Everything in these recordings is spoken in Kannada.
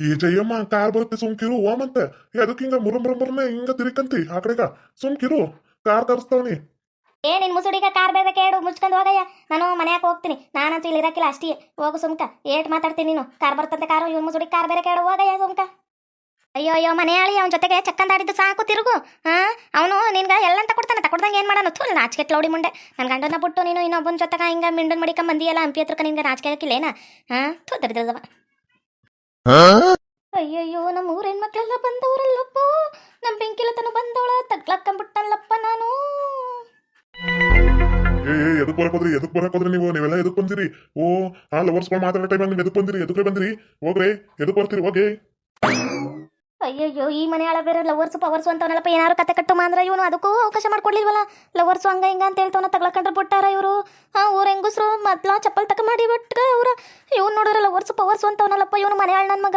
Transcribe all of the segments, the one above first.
ಈ ಜಯಮ್ಮ ಕಾರ್ ಬರುತ್ತೆ ಸುಮ್ಕಿರು ಓಮಂತೆ ಅದಕ್ಕೆ ಹಿಂಗ ಮುರ ಮುರ ಮುರನೆ ಹಿಂಗ ತಿರ್ಕಂತಿ ಆ ಕಡೆಗ? ಸುಮ್ಕಿರು, ಕಾರ್ ತರಿಸ್ತಾವನಿ. ಏ, ನಿನ್ ಮುಸುಡಿಗ ಕಾರ್ ಬೇಗ ಕೇಳು ಮುಚ್ಕೊಂಡು ಹೋಗಯ್ಯ. ನಾನು ಮನ್ಯಾಗ ಹೋಗ್ತೀನಿ. ನಾನಂತೂ ಇಲ್ಲಿ ಇರಕ್ಕಿಲ್ಲ ಅಷ್ಟೇ. ಹೋಗು ಸುಮ್ಕ. ಏಟ್ ಮಾತಾಡ್ತೀನಿ ನೀನು. ಕಾರ್ ಬರ್ತಂತೆ ಕಾರು, ಇವ್ನ ಮುಸುಡಿ ಕಾರ್ ಬೇರೆ ಕೇಳು ಹೋಗಯ್ಯ ಸುಮ್ಕ. ಅಯ್ಯೋ ಅಯ್ಯೋ ಮನೆಯಾಳಿ ಅವನ ಜೊತೆಗೆ ಚಕ್ಕಂದಾಡಿದ್ದು ಸಾಕು ತಿರುಗು. ಹಾ ಅವನು ನಿನ್ಗ ಎಲ್ಲಂತ ಕೊಡ್ತಾನೆ ತಕೊಡ್ದಂಗೆ ಏನ್ ಮಾಡೋಣ ಥೂ ನಾಚಿಕೆ ಲೌಡಿ ಮುಂಡೆ. ನನ್ನ ಗಂಡನ ಬಿಟ್ಟು ನೀನು ಇನ್ನೊಬ್ಬನ ಜೊತೆಗ ಹಿಂಗ ಮಿಂಡನ್ ಮಡಿಕ ಬಂದಿಯಲ್ಲ ಹಂಪಿ ಹತ್ರಕ ನಿನ್ಗೆ ನಾಚಿಕೆ ಹಾಕಿಲ್ಲೇನ ಹಾ ಥೂ ದರಿದ್ರದವ. ಅಯ್ಯಯ್ಯೋ ನಮ್ಮ ಊರ ಹೆಣ್ಮಕ್ಳೆಲ್ಲ ಬಂದವರಲ್ಲಪ್ಪ? ನಮ್ಮ ಬೆಂಕಿಲತನ ಬಂದವಳ ತಗ್ಲಾಕಂಬಿಟ್ಟಲ್ಲಪ್ಪ ನಾನು. ಏ, ಎದಕ್ ಬರಕ್ ಹೋದ್ರಿ? ಎದಕ್ ಬರಕ್ ಹೋದ್ರಿ ನೀವು? ನೀವೆಲ್ಲ ಎದಕ್ ಬಂದಿರಿ? ಓ ಆ ಲವರ್ಸ್ಗಳು ಮಾತಾಡೋ ಟೈಮ್ ನೀವು ಎದಕ್ ಬಂದಿರಿ? ಎದಕ್ಕೆ ಬಂದಿರಿ? ಹೋಗ್ರಿ ಎದಕ್ ಬರ್ತೀರಿ? ಹೋಗಿ. ಅಯ್ಯಯ್ಯೋ, ಈ ಮನೆ ಆಳ ಬೇರೆ ಲವರ್ಸ್ ಪವರ್ಸ್ ಅಂತವನಲ್ಲಪ್ಪ, ಏನಾರು ಕತೆ ಕಟ್ಟು ಅಂದ್ರೆ ಇವನು ಅದಕ್ಕೂ ಅವಕಾಶ ಮಾಡ್ಕೊಡ್ಲಿಲ್ವಲ್ಲ? ಲವರ್ಸು ಹಂಗ ಹಿಂಗ ಅಂತ ಹೇಳ್ತವನ ತಗ್ಲಕಂಡ್ರೆ ಬಿಟ್ಟಾರ ಇವರು. ಹಾಂ ಊರ ಹೆಂಗಸ್ರು, ಮೊದ್ಲ ಚಪ್ಪಲ್ ತಕ ಮಾಡಿ ಬಿಟ್ಟ ಅವ್ರ. ಇವ್ನು ನೋಡಿದ್ರೆ ಲವರ್ಸ್ ಪವರ್ಸ್ ಅಂತವನಲ್ಲಪ್ಪ, ಇವನು ಮನೆ ಆಳ್ ನನ್ನ ಮಗ.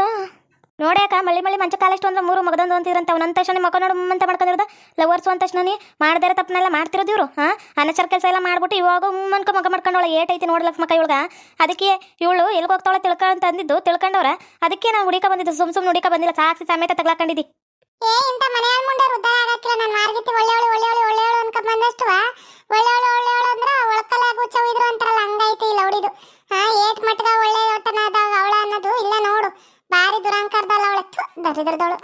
ನೋಡ್ಯಾಕ ಮಳ್ಳಿ ಮಳ್ಳಿ ಮಂಚ ಕಾಲಷ್ಟು ಅಂದ್ರೆ ಮೂರು ಮಗದೊಂದು ಅಂತಿರಂತ ಅವ್ನ ತಕ್ಷಣ ಮಕ್ಕ ನೋಡು ಅಂತ ಮಾಡ್ಕೊಂಡಿರೋದು ಲವರ್ಸ್ ಅಂತ ತಕ್ಷಣ ನೀ ಮಾಡ್ದಾರ ತಪ್ಪನೆಲ್ಲ ಮಾಡ್ತಿರೋದು ಇವರು, ಹಾ? ಅನಚರ ಕೆಲಸ ಎಲ್ಲ ಮಾಡ್ಬಿಟ್ಟು ಇವಾಗ ಮುಮ್ಮನ್ಕ ಮಗ ಮಾಡ್ಕೊಂಡವಳ. ಏಟೈತಿ ನೋಡ್ಲಕ್ ಮಕ್ಕ ಇವಳ್ಗ. ಅದಕ್ಕೆ ಇವಳು ಎಲ್ಗ ಹೋಗ್ತಾಳೆ ತಿಳ್ಕ ಅಂತ ಅಂದಿದ್ದು ತಿಳ್ಕೊಂಡವ್ರ. ಅದಕ್ಕೆ ನಾವು ಹುಡಿಕ ಬಂದಿದ್ದು, ಸುಮ್ ಸುಮ್ ಹುಡಿಕ ಬಂದಿಲ್ಲ. ಸಾಕ್ಷಿ ಸಮೇತ ತಗ್ಲಾಕೊಂಡಿದ್ದಿ. ಏ ಇಂತ ಮನೆ ಮುಂಡೆ ಉದ್ದಾರ ಆಗಕ್ಕಿಲ್ಲ. ನಾನು ಮಾರ್ಗಿತಿ ಒಳ್ಳೆ ಒಳ್ಳೆ ಒಳ್ಳೆ ಒಳ್ಳೆ ಒಳ್ಳೆ ಒಳ್ಳೆ ಅನ್ಕೊಂಡ್ ಒಳ್ಳೆ ಒಳ್ಳೆ ಒಳ್ಳೆ ಒಳ್ಳೆ ಅಂದ್ರ ಒಳಕಲ್ಲ ಅಂತ ಒಯ್ದ್ರು ಅಂತಾರಲ್ಲ, ಹಂಗೈತಿ ಇಲ್ಲ ಹೊಡಿದು ಹಾ, ಏಟ್ ಮಟ್ಗ ಒಳ್ಳೆ ಒಟ್ಟನ ಅದಾವ ಅವಳ ಅನ್ನೋದು ಇಲ್ಲ ನೋಡು. ಬಾರಿ ದುರಂಕಾರದಲ್ಲ ಅವಳ. ದರಿದ್ರದವಳು.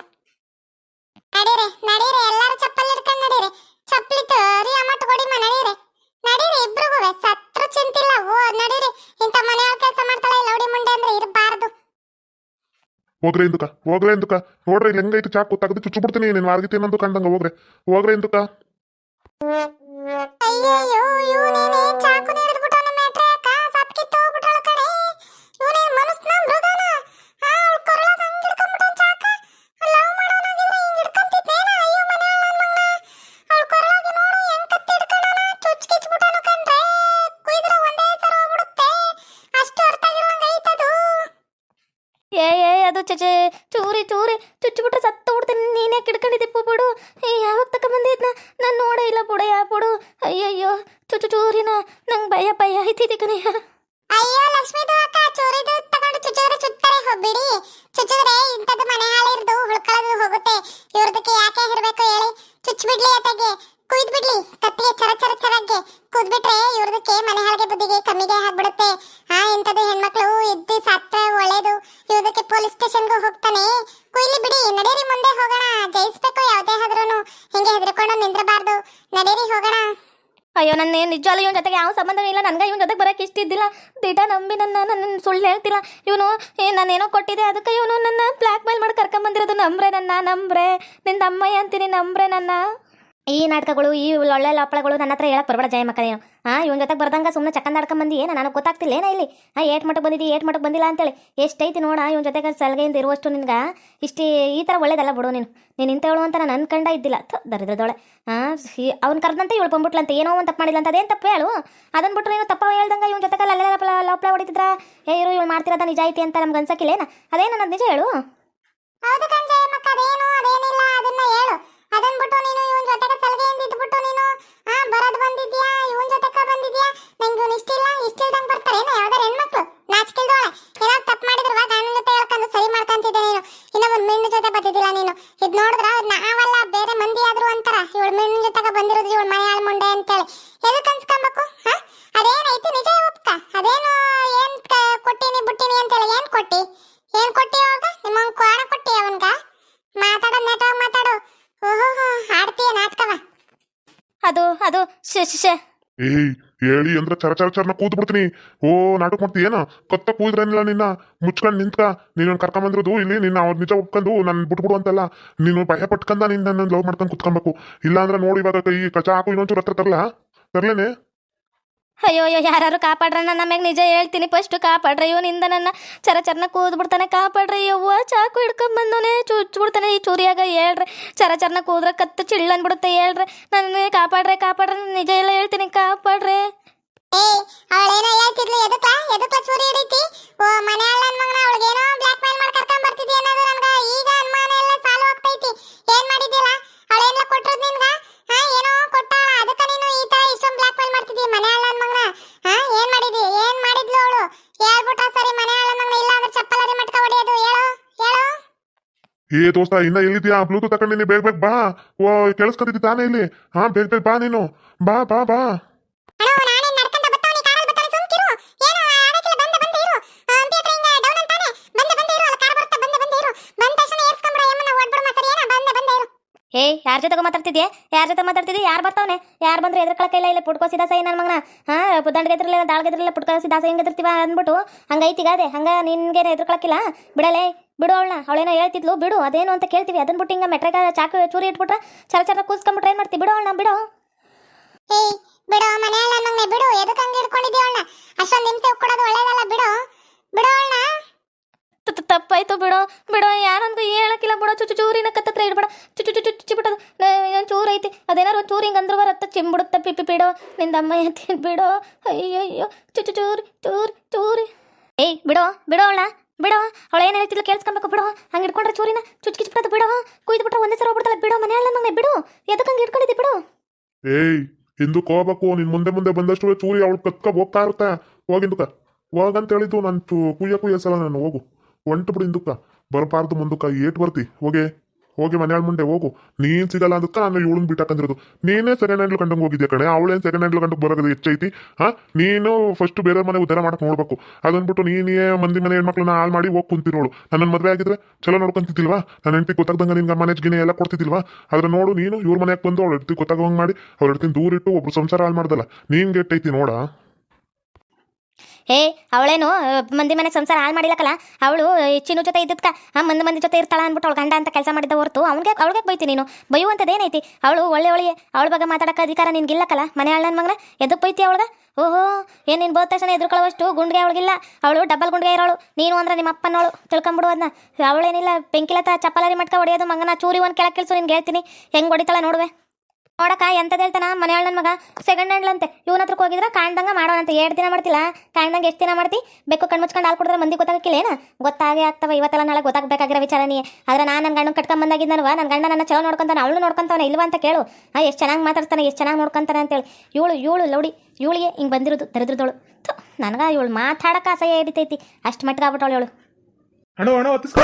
ನಡೀರಿ ನಡೀರಿ ಎಲ್ಲರೂ ಚಪ್ಪಲಿ ಹಿಡ್ಕೊಂಡ್ ನಡೀರಿ. ಚಪ್ಪಲಿ ತೋರಿ ಅಮ್ಮಟ್ ಕೊಡಿ ನಡೀರಿ. ನಡೀರಿ ಇಬ್ರಿಗೂ ಸತ್ರ ಚಿಂತಿಲ್ಲ. ಓ ನಡೀರಿ. ಇಂತ ಮನೆಯೊಳಗೆ ಕೆಲಸ ಮಾಡ್ತಾಳೆ ಲೌಡಿ ಮುಂಡೆ ಅಂದ್ರೆ ಇರಬಾರ್ದು. ಹೋಗ್ರೆ ಇಂದುಕ ಹೋಗ್ರೆ ಇಂದುಕ ನೋಡ್ರಿ ಇಲ್ಲಿ ಹೆಂಗೈತಿ ಚಾಕು ತೆಗೆದು ಚುಚ್ಚು ಬಿಡ್ತೀನಿ ನೀನು ಮಾರ್ಗಿತಿ ಅಂದು ಕಂಡಂಗ ಹೋಗ್ರೆ. ಹೋಗ್ರೆ ಇಂದುಕ ಅಯ್ಯಯ್ಯೋ ಇವನೇನೆ ಚೂರಿ ಚೂರಿ ಚುಚ್ಚಿಬಿಟ್ರೆ ಸತ್ತು ಬಿಡ್ತೀನಿ ನೀನೇ ಕಿಡ್ಕೊಂಡಿದ್ದೆ ಬಿಡು ಯಾವಾಗ ತಕ ಬಂದಿದ್ನ? ನಾನು ನೋಡೇ ಇಲ್ಲ ಬುಡಯ್ಯ ಬಿಡು ಅಯ್ಯಯ್ಯೋ ಚುಚ್ಚು ಚೂರಿನ. ನಂಗೆ ಭಯ ಭಯ ಐತಿದ್ದೆ ಕಣಯ್ಯ ಅಯ್ಯೋ ಲಕ್ಷ್ಮೀದು ಅಕ್ಕ, ಚೂರಿದು ತಗೊಂಡು ಚುಚ್ಚಿದ್ರೆ ಚುತ್ತಾರೆ ಹೋಗ್ಬಿಡಿ. ಚುಚ್ಚಿದ್ರೆ ಇಂಥದ್ದು ಮನೆ ಹಾಳಿರ್ದು ಹುಳ್ಕೊಳ್ಳೋದು ಹೋಗುತ್ತೆ. ಇವ್ರದಕ್ಕೆ ಯಾಕೆ ಇರಬೇಕು ಹೇಳಿ? ಚುಚ್ಚಿಬಿಡ್ಲಿ ಅತ್ತಗೆ. ಯಾವ ಸಂಬಂಧವೂ ಇಲ್ಲ. ನನಗೆ ಇವನ ಜೊತೆಗೆ ಬರೋಕೆ ಇಷ್ಟ ಇದ್ದಿಲ್ಲ. ದಿಟ ನಂಬಿ ನನ್ನ ನನ್ನ ಸುಳ್ಳು ಹೇಳ್ತಿಲ್ಲ. ಇವನು, ಏ, ನಾನೇನೋ ಕೊಟ್ಟಿದ್ದೆ, ಅದಕ್ಕೆ ಇವನು ನನ್ನ ಬ್ಲ್ಯಾಕ್ ಮೇಲ್ ಮಾಡಿ ಕರ್ಕೊಂಬಂದಿರೋದು. ನಂಬ್ರೆ ನನ್ನ, ನಂಬ್ರೆ. ನಿಂದ ಅಮ್ಮಯ್ಯ ಅಂತೀನಿ, ನಂಬ್ರೆ ನನ್ನ. ಈ ನಾಟಕಗಳು, ಈ ಒಳ್ಳೆ ಲಪ್ಪಳಗಳು ನನ್ನ ಹತ್ರ ಹೇಳಕ್ ಬರಬೇಡ ಜಯ ಮಕ್ಕಳೇನು ಹಾ ಇವನ ಜೊತೆಗೆ ಬರ್ದಂಗ ಸುಮ್ಮನೆ ಚಕ್ಕಂದಾಡ್ಕೊಂಡು ಬಂದಿ. ಏನ, ನನಗೆ ಗೊತ್ತಾಗ್ತಿಲ್ಲ ಏನ ಇಲ್ಲಿ? ಹಾಂ ಏಟ್ ಮಟ್ಟಕ್ಕೆ ಬಂದಿದ್ದಿ ಏಟ್ ಮಟ್ಟಕ್ಕೆ ಬಂದಿಲ್ಲ ಅಂತೇಳಿ. ಎಷ್ಟೈತಿ ನೋಡ, ಇವನ್ ಜೊತೆಗೆ ಸಲಗೆಯಿಂದ ಇರುವಷ್ಟು ನಿನ್ಗೆ. ಇಷ್ಟೇ, ಈ ಥರ ಒಳ್ಳೇದಲ್ಲ ಬಿಡು ನೀನು. ನೀನು ಇಂಥವಳು ಅಂತ ನಾನು ಅನ್ಕಂಡ ಇದ್ದಿಲ್ಲ. ಥ, ದರಿದ್ರದೊಳೆ. ಹಾಂ ಅವ್ನು ಕರೆದಂತೆ ಇವಳು ಬಂದ್ಬಿಟ್ಲಂತ. ಏನೋ ಒಂದು ತಪ್ಪು ಮಾಡಿಲ್ಲ ಅಂತ ಅದೇನು ತಪ್ಪು ಹೇಳು? ಅದನ್ನ ಬಿಟ್ಟು ನೀನು ತಪ್ಪ ಹೇಳ್ದಂಗೆ ಇವನ ಜೊತೆಗೆ ಅಲ್ಲೆಲ್ಲ ಲಪ್ಳ ಹೊಡಿತಿದ್ರ? ಏ, ಇರು, ಇವಳು ಮಾಡ್ತಿರೋದ ನಿಜ ಐತಿ ಅಂತ ನಮ್ಗೆ ಅನ್ಸಕ್ಕಿಲ್ಲೇನ ಅದೇನು ನನ್ನ ನಿಜ ಹೇಳು? ಹೌದು ಅದೇನು, ಅದೇನಿಲ್ಲ. ಅದನ್ನ ಹೇಳು. ಅದನ್ ಬಿಟ್ಟು ನೀನು ಇವನ್ ಜೊತೆಗೆ ಸಲಗೆಯಿಂದ ಇದ್ಬಿಟ್ಟು ನೀನು ಆ ಬರೋದ್ ಬಂದಿದ್ಯಾ ಇವನ್ ಜೊತೆಗ ಬಂದಿದ್ಯಾ ನಂಗೆ ಇವನ್ ಇಷ್ಟಿಲ್ಲ ಇಷ್ಟಿಲ್ದಂಗ್ ಬರ್ತಾರೇನ ಯಾವ್ದಾರ ಹೆಣ್ಮಕ್ಳು ನಾಚಿಕೆಲ್ದೋಳೆ ಏನಾದ್ರು ತಪ್ಪು ಮಾಡಿದ್ರು ಗಂಡನ ಜೊತೆ ಹೇಳ್ಕೊಂಡು ಸರಿ ಮಾಡ್ಕೊಂತಿದ್ದೆ ನೀನು ಇನ್ನ ಒಂದ್ ಮೆಣ್ಣ ಜೊತೆ ಬಂದಿದ್ದಿಲ್ಲ ನೀನು ಇದ್ ನೋಡಿದ್ರ ನಾವಲ್ಲ ಬೇರೆ ಮಂದಿ ಆದ್ರು ಅಂತಾರ ಇವಳ ಮೆಣ್ಣ ಜೊತೆಗ ಬಂದಿರೋದು ಇವಳ ಮನೆ ಹಾಳ್ ಮುಂಡೆ ಅಂತೇಳಿ ಎದಕ್ ಅನ್ಸ್ಕೊಂಬೇಕು ಹಾ ಅದೇನೈತಿ ನಿಜ ಒಪ್ಕ ಅದೇನು ಏನ್ ಕ- ಕೊಟ್ಟಿನಿ ಬುಟ್ಟಿನಿ ಅಂತೇಳಿ ಏನ್ ಕೊಟ್ಟಿ ಏನ್ ಕೊಟ್ಟಿ ಅವಾಗ ನಿಮ್ಮ ಕ್ವಾಣ ಕೊಟ್ಟಿ ಅವನ್ಗ ಮಾತಾಡೋ ನೆಟ್ವಾಗ ಮಾತಾಡು ಓಹೋ ಆಡ್ತೀಯ ನಾಟಕವ ಅದು ಅದು ಶ್ ಶ್ ಶ್. ಏಯ್, ಹೇಳಿ ಅಂದ್ರೆ ಚರ ಚರ ಚರ್ನ ಕೂತ್ ಬಿಡ್ತೀನಿ. ಓ, ನಾಟಕ ಮಾಡ್ತಿ, ಏನ? ಕತ್ತ ಕೂದ್ರೇನಿಲ್ಲ ನಿನ್ನ? ಮುಚ್ಕೊಂಡ್ ನಿಂತ್ಕ. ಕರ್ಕೊಂಡ್ ಕರ್ಕೊಂಬಂದಿರೋದು, ಇಲ್ಲಿ ನಿನ್ನ ಅವ್ರ ನಿಜ ಒಪ್ಕೊಂಡು ನನ್ ಬಿಟ್ಬಿಡು ಅಂತಲ್ಲ. ನೀನು ಭಯ ಪಟ್ಕಂದ ನಿನ್ನ ಲವ್ ಮಾಡ್ಕೊಂಡು ಕುತ್ಕೊಬೇಕು ಇಲ್ಲಾಂದ್ರೆ ನೋಡಿ ಇವಾಗ ಈ ಕಚ ಹಾಕು, ಇನ್ನೊಂಚೂರು ಹತ್ರ ತರಲ್ಲ ತರ್ಲೇನೆ? ಅಯ್ಯೋ ಅಯ್ಯೋ ಯಾರು ಕಾಪಾಡ್ರ ನನ್ನ ಮ್ಯಾಗ ನಿಜ ಹೇಳ್ತೀನಿ. ಫಸ್ಟ್ ಕಾಪಾಡ್ರಿ ಇವ್ನಿಂದ ನನ್ನ ಚರ ಚರ್ನ ಕೂದ್ ಬಿಡ್ತಾನೆ. ಕಾಪಾಡ್ರಿ, ಯವ್ವ ಚಾಕು ಹಿಡ್ಕೊಂಡ್ ಬಂದವನೆ ಚುಚ್ ಬಿಡ್ತಾನೆ. ಈ ಚೂರಿಯಾಗ ಹೇಳ್ರಿ, ಚರ ಚರ್ನ ಕೂದ್ರ ಕತ್ತು ಚಿಳ್ಳನ್ ಬಿಡುತ್ತೆ ಹೇಳ್ರಿ. ನನ್ನ ಕಾಪಾಡ್ರೆ, ಕಾಪಾಡ್ರಿ ನಿಜ ಎಲ್ಲ ಹೇಳ್ತೀನಿ. ಕಾಪಾಡ್ರಿ. ಅವಳೇನೋ ಹೇಳ್ತಿದ್ಲು. ಎದಕ್ಕ ಎದಕ್ಕ ಚೂರಿ ಹಿಡಿತಿ? ಓ, ಮನೆ ಅಳ್ಳನ್ ಮಗನ ಅವಳಿಗೇನೋ ಬ್ಲಾಕ್ ಮೇಲ್ ಮಾಡಿ ಕರ್ಕೊಂಡ್ ಬರ್ತಿದ್ದಿ ಅನ್ನೋದು ನನ್ಗ ಈಗ ಅನುಮಾನ ಎಲ್ಲ ಸಾಲು ಹೋಗ್ತೈತಿ. ಏನ್ ಮಾಡಿದ್ದಿಲ್ಲ ಅವಳೇನ ಕೊಟ್ಟಿರೋದ್ ನಿನ್ಗ ಮನೆ ಅಳ್ಳನ್ ಮಗನ ಹಾ ಏನ್ ಮಾಡಿದಿ ಏನ್ ಮಾಡಿದ್ಲು ಅವಳು ಹೇಳ್ಬಿಟ್ಟ ಸರಿ ಮನೆ ಅಳ್ಳನ್ ಇಲ್ಲ ಅಂದ್ರೆ ಚಪ್ಪಲರಿ ಮಟ್ಕ ಹೊಡಿಯೋದು ಹೇಳು ಹೇಳು ಏ ದೋಸ್ತ ಇನ್ನ ಎಲ್ಲಿದ್ಯಾ ಬ್ಲೂಟೂತ್ ತಕೊಂಡಿನಿ ಬೇಗ ಬೇಗ ಬಾ ಓ ಕೇಳಿಸ್ಕೊತಿದ್ದಿ ತಾನೇ ಇಲ್ಲಿ ಹಾ ಬೇಗ ಬೇಗ ಬಾ ನೀನು ಬಾ ಬಾ ಬಾ ಏ ಯಾರ ಜೊತೆಗೆ ಮಾತಾಡ್ತಿದ್ಯಾ? ಯಾರ ಜೊತೆ ಮಾತಾಡ್ತಿದ್ಯಾ? ಯಾರು ಬರ್ತಾವನೆ? ಯಾರು ಬಂದ್ರೆ ಎದ್ರಕೊಳಕ್ಕೆ ಇಲ್ಲ ಇಲ್ಲ ಪುಟ್ಕೋಸಿದ ಸೈ ನನ್ನ ಮಗನ? ಹಾ ದಂಡಗೆದ್ರಲ್ಲ ಪುಟ್ಕೋ ಸಿದಾಸ ಹೆಂಗೆ ಎದ್ರತಿವ ಅಂದ್ಬಿಟ್ಟು ಹಂಗೈತಿಗ ಅದೇ, ಹಂಗ ಎದ್ರ ಕಳಕಿಲ್ಲ ಬಿಡಲೇ, ಬಿಡು ಅವಳನ್ನ, ಅವಳೇನೋ ಹೇಳ್ತಿದ್ಲು, ಬಿಡು, ಅದೇನು ಅಂತ ಕೇಳ್ತೀವಿ. ಅದನ್ನ ಬಿಟ್ಟು ಹಿಂಗೆ ಮೆಟ್ರೆಗ ಚಾಕು ಚೂರಿ ಇಟ್ಬಿಟ್ರೆ ಚರ ಚರ ಕೂಸ್ಕೊಂಡ್ಬಿಟ್ರೆ ಏನು ಮಾಡ್ತೀವಿ ಬಿಡು ಅವಳನ್ನ, ಬಿಡು. ಏಯ್ ಬಿಡು ಮನೆಯಲ್ಲ ನಂಗೆ ಬಿಡು. ಎದಕ್ಕೆ ಹಂಗೆ ಇಟ್ಕೊಂಡಿದ್ದೀವಣ್ಣ ಅಷ್ಟೊಂದು ಹಿಂಸೆ ಕೊಡೋದು ಒಳ್ಳೇದಲ್ಲ, ಬಿಡು. ಬಿಡು ತ- ತಪ್ಪಾಯ್ತು ಬಿಡೋ. ಬಿಡೋ ಯಾರಂತ ಹೇಳಕ್ಕಿಲ್ಲ ಬಿಡೋ. ಚುಚ್ಚು ಚೂರಿನ ಕತ್ತತ್ರ ಇಡ್ಬೇಡ. ಚುಚ್ಚು ಚುಚ್ಚು ಚುಚ್ಚಿ ಬಿಡೋದು ಏನು ಚೂರು ಐತಿ. ಅದೇನಾರು ಚೂರಿ ಹಿಂಗೆ ಅಂದ್ರೂ ಬರತ್ತ, ಚಿಂಬಿಡುತ್ತೆ, ಪಿಪ್ಪಿ ಬಿಡೋ ನಿಂದ ಅಮ್ಮ ಎತ್ತಿ ಬಿಡೋ. ಅಯ್ಯಯ್ಯೋ. ಚುಚ್ಚು ಚೂರಿ ಚೂರಿ ಚೂರಿ. ಏಯ್, ಬಿಡೋ ಬಿಡೋ ಅವಳ ಬಿಡೋ. ಅವಳು ಏನು ಹೇಳ್ತಿಲ್ಲ ಕೇಳಿಸ್ಕೊಬೇಕು, ಬಿಡೋ. ಹಂಗೆ ಇಟ್ಕೊಂಡ್ರೆ ಚೂರಿನ ಚುಚ್ಚು ಬಿಡೋದು ಬಿಡೋ. ಕುಯ್ದು ಬಿಟ್ರೆ ಒಂದೇ ಸಲ ಹೋಗ್ಬಿಡ್ತಲ್ಲ, ಬಿಡೋ. ಮನೆಯಲ್ಲ ನಂಗೆ ಬಿಡು. ಎದಕ್ಕೆ ಹಂಗೆ ಇಟ್ಕೊಂಡಿದ್ದಿ ಬಿಡು. ಏಯ್, ಹಿಂದು ಕೋಬೇಕು ನಿನ್ ಮುಂದೆ ಮುಂದೆ ಬಂದಷ್ಟು ಚೂರಿ ಅವಳು ಕತ್ಕ ಹೋಗ್ತಾ ಇರುತ್ತೆ. ಹೋಗಿಂದಕ್ಕ ಹೋಗಂತ ಹೇಳಿದ್ದು ನಾನು ಕುಯ್ಯ ಕುಯ್ಯ ಸಲ ನಾನು, ಹೋಗು. ಒಂಟು ಬಿಡು ಹಿಂದಕ್ಕ. ಬರಬಾರ್ದು ಮುಂದಕ್ಕ. ಏಟ್ ಬರ್ತಿ. ಹೋಗೆ. ಹೋಗಿ ಮನೆಯ ಮುಂದೆ ಹೋಗು. ನೀನ್ ಸಿಗಲ್ಲ ಅಂದಕ್ಕ ನಾನು ಇವಳನ್ ಬಿಟ್ಟಾಕಂದಿರೋದು. ನೀನೇ ಸೆಕೆಂಡ್ ಹ್ಯಾಂಡ್ ಕಂಡಂಗ್ ಹೋಗಿದ್ಯಾ ಕಡೆ ಅವಳೇನ್ ಸೆಕೆಂಡ್ ಹ್ಯಾಂಡ್ಲ್ ಕಂಡು ಬರೋದು ಹೆಚ್ಚೈತಿ ಹಾ? ನೀನು ಫಸ್ಟ್ ಬೇರೆ ಮನೆ ಉದ್ದಾರ ಮಾಡಕ್ ನೋಡ್ಬೇಕು. ಅದನ್ಬಿಟ್ಟು ನೀನೇ ಮಂದಿ ಮನೆ ಹೆಣ್ಮಕ್ಳನ್ನ ಹಾಳು ಮಾಡಿ ಹೋಗಿ ಕುಂತಿರೋಳು. ನನ್ನ ಮದ್ವೆ ಆಗಿದ್ರೆ ಚಲೋ ನೋಡ್ಕೊಂತಿದ್ದಿಲ್ವಾ? ನನ್ನ ಹೆಂಡತಿ ಗೊತ್ತಾಗ್ದಂಗ ನಿನ್ಗೆ ಮನೆ ಗಿನೆ ಎಲ್ಲ ಕೊಡ್ತಿದ್ದಿಲ್ವಾ? ಅದ್ರ ನೋಡು, ನೀನು ಇವ್ರ ಮನೆಗೆ ಬಂದು ಅವಳು ಹೆಂಡತಿ ಗೊತ್ತಾಗಂಗ್ ಮಾಡಿ ಅವ್ರ ಹೆಡ್ತಿನ ದೂರ ಇಟ್ಟು ಒಬ್ರು ಸಂಸಾರ ಹಾಳು ಮಾಡ್ದಲ್ಲ. ನೀನ್ ಗೆಟ್ಟೈತಿ ನೋಡ. ಏ, ಅವಳೇನು ಮಂದಿ ಮನೆ ಸಂಸಾರ ಹಾಳು ಮಾಡಿಲ್ಲಕಲ್ಲ? ಅವಳು ಚಿನ್ನು ಜೊತೆ ಇದ್ದಕ್ಕ ಆ, ಮಂದಿ ಮಂದಿ ಜೊತೆ ಇರ್ತಾಳ ಅಂದ್ಬಿಟ್ಟು ಅವಳು ಗಂಡ ಅಂತ ಕೆಲಸ ಮಾಡಿದ್ದ ಹೊರತು ಅವ್ನಿಗೆ, ಅವಳಿಗೆ ಬೈತಿ ನೀನು? ಬೈಯುವಂಥದ್ದೇನೈತಿ ಅವಳು ಒಳ್ಳೆ ಒಳ್ಳೆ, ಅವಳ ಬಗ್ಗೆ ಮಾತಾಡಕ್ಕೆ ಅಧಿಕಾರ ನಿನ್ಗಿಲ್ಲಕಲ್ಲ? ಮನೆ ನನ್ನ ಮಗನ? ಎದಕ್ಕೆ ಬೈತಿ ಅವಳಗ? ಓಹೋ, ಏನು ನೀನು ಬೋದ ತಕ್ಷಣ ಎದುರ್ಕೊಳ್ಳೋವಷ್ಟು ಗುಂಡ್ಗೆ ಅವಳಿಗಿಲ್ಲ. ಅವಳು ಡಬಲ್ ಗುಂಡ್ಗೆ ಇರೋಳು. ನೀನು ಅಂದ್ರೆ ನಿಮ್ಮ ಅಪ್ಪನವಳು. ತಿಳ್ಕೊಂಬಿಡು ಅದನ್ನ ಅವಳೇನಿಲ್ಲ, ಬೆಂಕಿಲತ್ತ ಚಪ್ಪಲಾರಿ ಮಟ್ಕ ಹೊಡೆಯೋದು, ಮಗನ ಚೂರಿ ಒಂದು ಕೆಳಕ್ಕೆ ನಿನ್ಗೆ ಹೇಳ್ತೀನಿ. ಹೆಂಗೆ ಹೊಡಿತಾಳೆ ನೋಡುವೆ? ನೋಡಕ್ಕ, ಎಂತದ ಹೇಳ್ತಾನ? ಮನೆ ನನ್ನ ಮಗ. ಸೆಕೆಂಡ್ ಹ್ಯಾಂಡ್ ಅಂತೆ ಇವನ ಹತ್ರಕ್ಕೆ ಹೋಗಿದ್ರೆ ಕಾಣ್ದಂಗ ಮಾಡೋಣಂತೆ ಎರಡು ದಿನ ಮಾಡ್ತಿಲ್ಲ. ಕಾಣ್ದಂಗೆ ಎಷ್ಟು ದಿನ ಮಾಡ್ತಿ? ಬೆಕ್ಕು ಕಣ್ಣು ಮುಚ್ಕೊಂಡು ಹಾಲು ಕುಡಿದ್ರೆ ಮಂದಿ ಗೊತ್ತಾಗಕ್ಕಿಲ್ಲ ಏನ? ಗೊತ್ತಾಗೇ ಆಗ್ತವ. ಇವತ್ತೆಲ್ಲ ನಾಳೆ ಗೊತ್ತಾಗಬೇಕಾಗಿರೋ ವಿಚಾರ ನೀ. ಆದ್ರೆ ನಾನು ನನ್ನ ಗಂಡನ ಕಟ್ಕೊಂಡ್ ಬಂದಾಗಿದ್ದಾನವ ನನ್ನ ಗಂಡ ನನ್ನ ಚಲೋ ನೋಡ್ಕೊಂತಾನೆ, ಅವಳು ನೋಡ್ಕೊಂತಾನೆ ಇಲ್ವಾ ಅಂತ ಕೇಳು. ಆ ಎಷ್ಟು ಚೆನ್ನಾಗಿ ಮಾತಾಡ್ತಾನೆ ಎಷ್ಟು ಚೆನ್ನಾಗಿ ನೋಡ್ಕೊಂತಾನೆ ಅಂತೇಳಿ ಇವಳು ಇವಳು ಲೌಡಿ. ಇವಳಿಗೆ ಹಿಂಗೆ ಬಂದಿರೋದು ದರಿದ್ರದವಳು ನನಗೆ ಇವಳು ಮಾತಾಡಕ್ಕೆ ಅಸಹ್ಯ ಹಿಡಿತೈತಿ. ಅಷ್ಟು ಮಟ್ಟಿಗೆ ಆಗ್ಬಿಟ್ಟವಳು ಇವಳು. ಅಣ್ಣ ಹಣ ಹತ್ತಿಸ್ಕೊಳ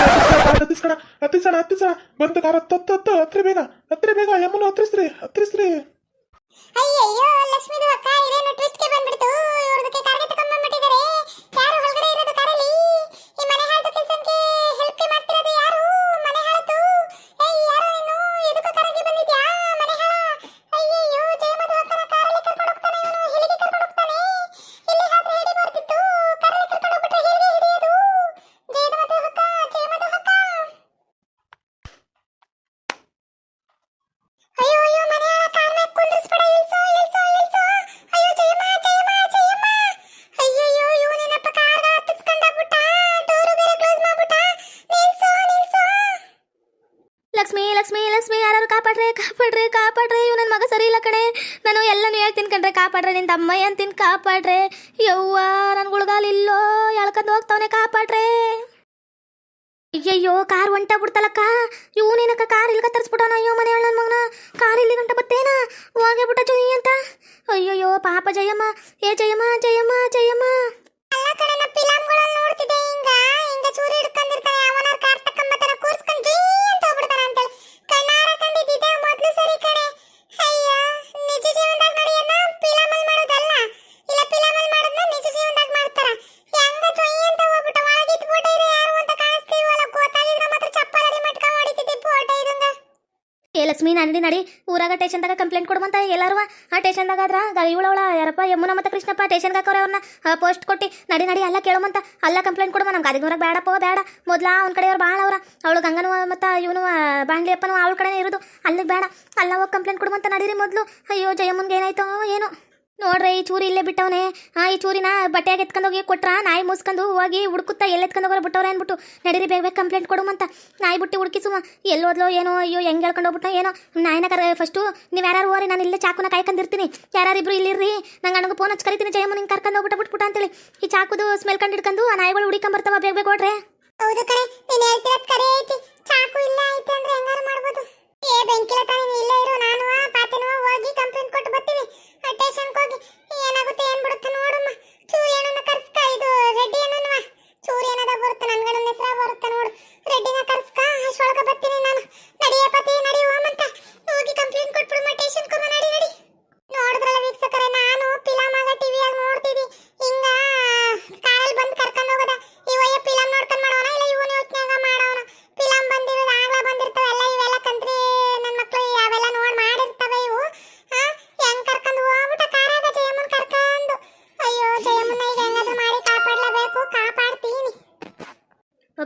ಹತ್ತಿಸ್ಕೊಳ ಹತ್ತಿಸೋಣ ಹತ್ತಿಸೋಣ ಬಂತು ಕಾರ ಹತ್ತು ಹತ್ತು ಹತ್ರಿ ಬೇಗ ಹತ್ರಿ ಬೇಗ ಯಮ್ಮನ ಹತ್ತಿಸ್ರಿ ಹತ್ತಿಸ್ರಿ. ಅಯ್ಯಯ್ಯೋ ಲಕ್ಷ್ಮಿದು ಅಕ್ಕ ಇದೇನು ಟ್ವಿಸ್ಟ್ಗೆ ಬಂದ್ಬಿಡ್ತು ಕಾಪಾಡ್ರೆ ಕಾಪಾಡ್ರೆ ಇವ್ ನನ್ನ ಮಗ ಸರಿ ಇಲ್ಲ ಕಣೆ. ನಾನು ಎಲ್ಲನೂ ಹೇಳ್ತೀನಿ ಕಣ್ರೆ, ಕಾಪಾಡ್ರೆ ನಿನ್ನ ತಿನ್ ಅಂತೀನಿ ಕಾಪಾಡ್ರೆ. ಯವ್ವ ನನ್ನ ಗುಳ್ಗಾಲಿಲ್ಲೋ ಎಳ್ಕೊಂಡು ಹೋಗ್ತಾವನೆ, ಕಾಪಾಡ್ರಿ. ಅಯ್ಯಯ್ಯೋ, ಕಾರ್ ಹೊಂಟ ಬಿಡ್ತಲಕ್ಕ. ಇವನೇನಕ್ಕ ಕಾರ್ ಇಲ್ಕ ತರಿಸ್ಬಿಟ್ಟವನ ಅಯ್ಯೋ ಮನೆ ನನ್ನ ಮಗನ. ಕಾರ್ ಇಲ್ಲಿ ಗಂಟ ಬತ್ತೇನ? ಹೋಗೇ ಬಿಟ್ಟ ಚುಯಿ ಅಂತ. ಅಯ್ಯಯ್ಯೋ, ಪಾಪ ಜಯಮ್ಮ. ಏ ಜಯಮ್ಮ ಜಯಮ್ಮ ಜಯಮ್ಮ. ಅಲ್ಲ ಕಡೆ ನಾ ಫಿಲಂಗಳಲ್ಲಿ ನೋಡ್ತಿದ್ದೆ ಹಿಂಗ. ಲಕ್ಷ್ಮಿ ನಡಿ ನಡಿ, ಊರಾಗ ಟೇಷನ್ದಾಗ ಕಂಪ್ಲೇಂಟ್ ಕೊಡುವಂತ ಎಲ್ಲರೂ ಆ ಟೇಷನ್ದಾಗ ಆದ್ರ ಇವಳವಳ ಯಾರಪ್ಪ, ಯಮುನ ಮತ್ತು ಕೃಷ್ಣಪ್ಪ ಟೇಷನ್ಗೆ ಹಾಕೋರೆ ಅವ್ರನ್ನ ಪೋಸ್ಟ್ ಕೊಟ್ಟು, ನಡಿ ನಡಿ, ಅಲ್ಲ ಕೇಳುವಂತ ಅಲ್ಲ ಕಂಪ್ಲೇಂಟ್ ಕೊಡುವ ನಮ್ಗೆ ಅದಕ್ಕೆ ಹೊರಗೆ ಬೇಡಪ್ಪ ಬೇಡ ಮೊದ್ಲ ಅವ್ನ ಕಡೆಯವ್ರು ಭಾಳ ಅವ್ರ. ಅವಳು ಗಂಗನು, ಮತ್ತು ಇವನು ಬಾಂಡ್ಲಿಯಪ್ಪನು ಅವಳ ಕಡೆನೇ ಇರೋದು. ಅಲ್ಲಿಗೆ ಬೇಡ ಅಲ್ಲ ಹೋಗಿ ಕಂಪ್ಲೇಂಟ್ ಕೊಡುವಂತ ನಡೀರಿ ಮೊದಲು. ಅಯ್ಯೋ ಜಯಮ್ಮನ್ಗೆ ಏನಾಯ್ತೋ ಏನೋ. ನೋಡ್ರಿ, ಈ ಚೂರಿ ಇಲ್ಲೇ ಬಿಟ್ಟವನೆ. ಆ, ಈ ಚೂರಿನ ಬಟ್ಟೆಯಾಗ ಎತ್ಕೊಂಡೋಗಿ ಕೊಟ್ರ ನಾಯಿ ಮುಸ್ಕೊಂಡು ಹೋಗಿ ಹುಡುಕುತ್ತಾ ಎಲ್ಲಿ ಎತ್ಕೊಂಡು ಹೋಗೋರು ಬಿಟ್ಟವ್ರೆ ಅಂದ್ಬಿಟ್ಟು, ನಡೀರಿ, ಬೇಗ ಬೇಗ ಕಂಪ್ಲೇಂಟ್ ಕೊಡುಮಂತ ನಾಯಿ ಬಿಟ್ಟು ಹುಡುಕಿಸುವ. ಎಲ್ಲೋದ್ಲೋ ಏನೋ, ಅಯ್ಯೋ, ಹೆಂಗೆ ಹೇಳ್ಕೊಂಡು ಹೋಗ್ಬಿಟ್ಟ ಏನೋ. ನಾಯಿನ ಕರ ಫಸ್ಟು ನೀವು ಯಾರು ಹೋರಿ, ನಾನು ಇಲ್ಲೇ ಚಾಕುನ ಕಾಯ್ಕೊಂಡಿರ್ತೀನಿ. ಯಾರಿಬ್ರು ಇಲ್ಲಿರ್ರಿ, ನಂಗೆ ಅಣ್ಣಗೆ ಫೋನ್ ಹಚ್ಚಿ ಕರಿತೀನಿ, ಜಯಮ್ಮ ನಿಂಗೆ ಕರ್ಕೊಂಡು ಹೋಗ್ಬಿಟ್ಟು ಬಿಟ್ಬಿಟ್ಟು ಅಂತೇಳಿ. ಈ ಚಾಕುದು ಸ್ಮೆಲ್ ಕಂಡು ಹಿಡ್ಕೊಂಡು ಆ ನಾಯಿಗಳು ಹುಡುಕೊಂಬರ್ತಾವ, ಬೇಗ ಬೇಗ ಕೊಡ್ರೆ ಹೌದು ಕಣೆ, ನೀನು ಹೇಳ್ತಿರೋದು ಕರೆ ಐತಿ. ಚಾಕು ಇಲ್ಲ ಐತೆ ಅಂದ್ರೆ ಹೆಂಗಾರು ಮಾಡ್ಬೋದು? ಏ, ಬೆಂಕಿಲ ತಾನೇ ನೀನ್ ಇಲ್ಲೇ ಇರು, ನಾನು ಪಾತೆನೂ ಹೋಗಿ ಕಂಪ್ಲೇಂಟ್ ಕೊಟ್ಟು ಬರ್ತೀವಿ ಸ್ಟೇಷನ್ಗೆ ಹೋಗಿ, ಏನಾಗುತ್ತೆ, ಏನು ಬಿಡುತ್ತೆ ನೋಡಮ್ಮ. ಚೂರಿ ಏನನ್ನ ಕರ್ಸ್ಕ, ಇದು ರೆಡ್ಡಿ ಬರುತ್ತೆ ನನ್ಗೆ ನನ್ನ ಹೆಸರ ಬರುತ್ತೆ ನೋಡು. ರೆಡ್ಡಿನ ಕರ್ಸ್ಕ ಅಷ್ಟೊಳಗೆ